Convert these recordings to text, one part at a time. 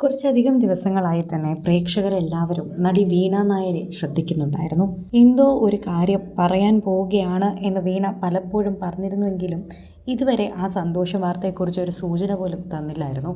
കുറച്ചധികം ദിവസങ്ങളായി തന്നെ പ്രേക്ഷകരെല്ലാവരും നടി വീണ നായരെ ശ്രദ്ധിക്കുന്നുണ്ടായിരുന്നു. എന്തോ ഒരു കാര്യം പറയാൻ പോവുകയാണ് എന്ന് വീണ പലപ്പോഴും പറഞ്ഞിരുന്നുവെങ്കിലും ഇതുവരെ ആ സന്തോഷ വാർത്തയെക്കുറിച്ച് ഒരു സൂചന പോലും തന്നില്ലായിരുന്നു.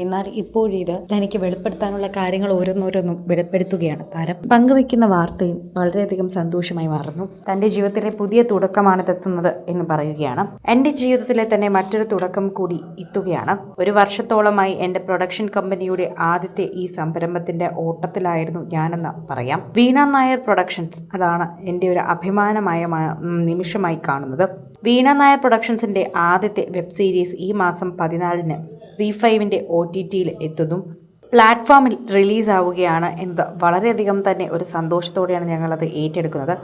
എന്നാൽ ഇപ്പോഴിത് തനിക്ക് വെളിപ്പെടുത്താനുള്ള കാര്യങ്ങൾ ഓരോന്നോരോന്നും വെളിപ്പെടുത്തുകയാണ്. താരം പങ്കുവെക്കുന്ന വാർത്തയും വളരെയധികം സന്തോഷമായി മാറുന്നു. തന്റെ ജീവിതത്തിലെ പുതിയ തുടക്കമാണ് ഇതെത്തുന്നത് എന്ന് പറയുകയാണ്. എന്റെ ജീവിതത്തിലെ തന്നെ മറ്റൊരു തുടക്കം കൂടി എത്തുകയാണ്. ഒരു വർഷത്തോളമായി എന്റെ പ്രൊഡക്ഷൻ കമ്പനിയുടെ ആദ്യത്തെ ഈ സംരംഭത്തിന്റെ ഓട്ടത്തിലായിരുന്നു ഞാനെന്ന് പറയാം. വീണ നായർ പ്രൊഡക്ഷൻസ് അതാണ് എന്റെ ഒരു അഭിമാനമായ നിമിഷമായി കാണുന്നത്. വീണ നായർ പ്രൊഡക്ഷൻസിന്റെ ആദ്യത്തെ വെബ് സീരീസ് ഈ മാസം പതിനാലിന് സി ഫൈവിന്റെ ഒ ടി ടിയിൽ എത്തുന്നു. പ്ലാറ്റ്ഫോമിൽ റിലീസാവുകയാണ് എന്നത് വളരെയധികം തന്നെ ഒരു സന്തോഷത്തോടെയാണ് ഞങ്ങളത് ഏറ്റെടുക്കുന്നത്.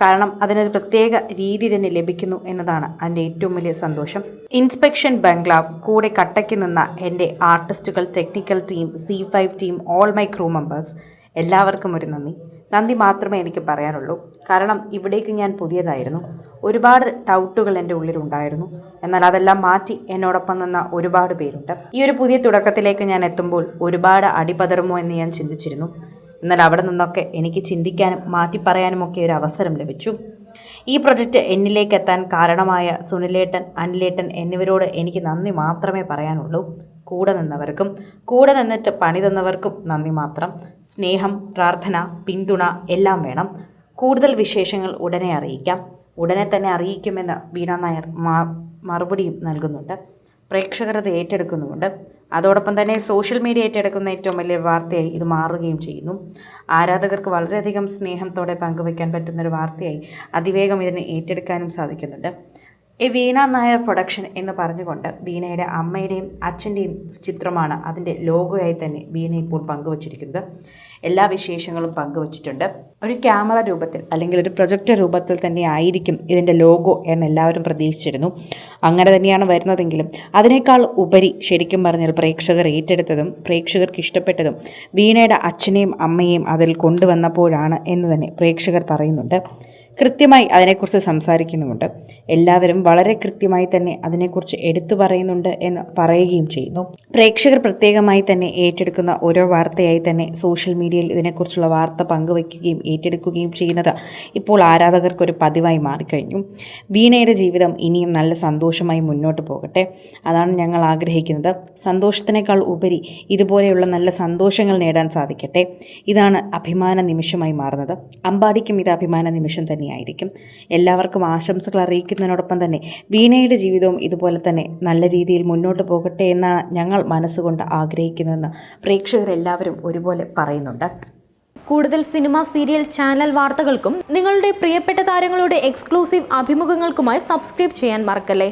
കാരണം അതിനൊരു പ്രത്യേക രീതി തന്നെ ലഭിക്കുന്നു എന്നതാണ് അതിന്റെ ഏറ്റവും വലിയ സന്തോഷം. ഇൻസ്പെക്ഷൻ ബംഗ്ലാവ് കൂടെ കട്ടയ്ക്ക് നിന്ന എന്റെ ആർട്ടിസ്റ്റുകൾ technical team C five team all my crew members എല്ലാവർക്കും ഒരു നന്ദി. നന്ദി മാത്രമേ എനിക്ക് പറയാനുള്ളൂ. കാരണം ഇവിടേക്ക് ഞാൻ പുതിയതായിരുന്നു. ഒരുപാട് ഡൗട്ടുകൾ എന്റെ ഉള്ളിലുണ്ടായിരുന്നു. എന്നാൽ അതെല്ലാം മാറ്റി എന്നോടൊപ്പം നിന്ന ഒരുപാട് പേരുണ്ട്. ഈ ഒരു പുതിയ തുടക്കത്തിലേക്ക് ഞാൻ എത്തുമ്പോൾ ഒരുപാട് അടിപതറുമോ എന്ന് ഞാൻ ചിന്തിച്ചിരുന്നു. എന്നാൽ അവിടെ നിന്നൊക്കെ എനിക്ക് ചിന്തിക്കാനും മാറ്റി പറയാനും ഒക്കെ ഒരു അവസരം ലഭിച്ചു. ഈ പ്രൊജക്റ്റ് എന്നിലേക്ക് എത്താൻ കാരണമായ സുനിലേട്ടൻ അനിലേട്ടൻ എന്നിവരോട് എനിക്ക് നന്ദി മാത്രമേ പറയാനുള്ളൂ. കൂടെ നിന്നവർക്കും കൂടെ നിന്നിട്ട് പണി തന്നവർക്കും നന്ദി മാത്രം. സ്നേഹം പ്രാർത്ഥന പിന്തുണ എല്ലാം വേണം. കൂടുതൽ വിശേഷങ്ങൾ ഉടനെ അറിയിക്കാം. ഉടനെ തന്നെ അറിയിക്കുമെന്ന് വീണ നായർ മറുപടിയും നൽകുന്നുണ്ട്. പ്രേക്ഷകർ അത് ഏറ്റെടുക്കുന്നുമുണ്ട്. അതോടൊപ്പം തന്നെ സോഷ്യൽ മീഡിയ ഏറ്റെടുക്കുന്ന ഏറ്റവും വലിയ വാർത്തയായി ഇത് മാറുകയും ചെയ്യുന്നു. ആരാധകർക്ക് വളരെയധികം സ്നേഹത്തോടെ പങ്കുവയ്ക്കാൻ പറ്റുന്ന ഒരു വാർത്തയായി അതിവേഗം ഇതിനെ ഏറ്റെടുക്കാനും സാധിക്കുന്നുണ്ട്. ഈ വീണ നായർ പ്രൊഡക്ഷൻ എന്ന് പറഞ്ഞുകൊണ്ട് വീണയുടെ അമ്മയുടെയും അച്ഛന്റെയും ചിത്രമാണ് അതിന്റെ ലോഗോയായി തന്നെ വീണ ഇപ്പോൾ പങ്കുവച്ചിരിക്കുന്നത്. എല്ലാ വിശേഷങ്ങളും പങ്കുവച്ചിട്ടുണ്ട്. ഒരു ക്യാമറ രൂപത്തിൽ അല്ലെങ്കിൽ ഒരു പ്രൊജക്ടർ രൂപത്തിൽ തന്നെ ആയിരിക്കും ഇതിന്റെ ലോഗോ എന്ന് എല്ലാവരും പ്രതീക്ഷിച്ചിരുന്നു. അങ്ങനെ തന്നെയാണ് വരുന്നതെങ്കിലും അതിനേക്കാൾ ഉപരി ശരിക്കും പറഞ്ഞാൽ പ്രേക്ഷകർ ഏറ്റെടുത്തതും പ്രേക്ഷകർക്ക് ഇഷ്ടപ്പെട്ടതും വീണയുടെ അച്ഛനെയും അമ്മയെയും അതിൽ കൊണ്ടുവന്നപ്പോഴാണ് എന്ന് തന്നെ പ്രേക്ഷകർ പറയുന്നുണ്ട്. കൃത്യമായി അതിനെക്കുറിച്ച് സംസാരിക്കുന്നുമുണ്ട്. എല്ലാവരും വളരെ കൃത്യമായി തന്നെ അതിനെക്കുറിച്ച് എടുത്തു പറയുന്നുണ്ട് എന്ന് പറയുകയും ചെയ്യുന്നു. പ്രേക്ഷകർ പ്രത്യേകമായി തന്നെ ഏറ്റെടുക്കുന്ന ഓരോ വാർത്തയായി തന്നെ സോഷ്യൽ മീഡിയയിൽ ഇതിനെക്കുറിച്ചുള്ള വാർത്ത പങ്കുവയ്ക്കുകയും ഏറ്റെടുക്കുകയും ചെയ്യുന്നത് ഇപ്പോൾ ആരാധകർക്കൊരു പതിവായി മാറിക്കഴിഞ്ഞു. വീണയുടെ ജീവിതം ഇനിയും നല്ല സന്തോഷമായി മുന്നോട്ട് പോകട്ടെ. അതാണ് ഞങ്ങൾ ആഗ്രഹിക്കുന്നത്. സന്തോഷത്തിനേക്കാൾ ഉപരി ഇതുപോലെയുള്ള നല്ല സന്തോഷങ്ങൾ നേടാൻ സാധിക്കട്ടെ. ഇതാണ് അഭിമാന നിമിഷമായി മാറുന്നത്. അമ്പാടിക്കും ഇത് അഭിമാന നിമിഷം തന്നെയായിരിക്കും. എല്ലാവർക്കും ആശംസകൾ അറിയിക്കുന്നതിനോടൊപ്പം തന്നെ വീണയുടെ ജീവിതവും ഇതുപോലെ തന്നെ നല്ല രീതിയിൽ മുന്നോട്ട് പോകട്ടെ എന്നാണ് ഞങ്ങൾ മനസ്സുകൊണ്ട് ആഗ്രഹിക്കുന്നതെന്ന് പ്രേക്ഷകരെല്ലാവരും ഒരുപോലെ പറയുന്നുണ്ട്. കൂടുതൽ സിനിമ സീരിയൽ ചാനൽ വാർത്തകൾക്കും നിങ്ങളുടെ പ്രിയപ്പെട്ട താരങ്ങളുടെ എക്സ്ക്ലൂസീവ് അഭിമുഖങ്ങൾക്കുമായി സബ്സ്ക്രൈബ് ചെയ്യാൻ മറക്കല്ലേ?